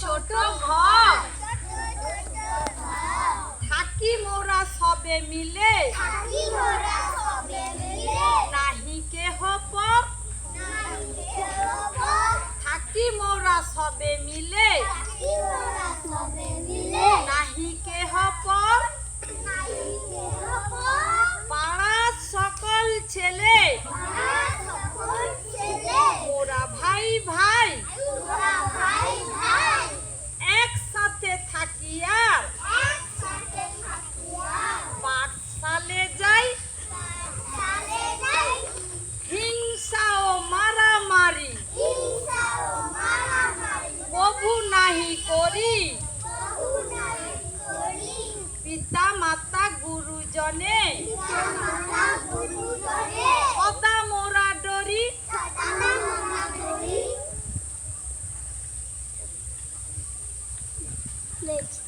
ছোট ঘর। থাকি মোরা সবে মিলে। নাহি কেহ থাকি মোরা সবে মিলে। নাহি করি। পিতা মাতা গুরুজনে। কথা মোরা ডরি। Next.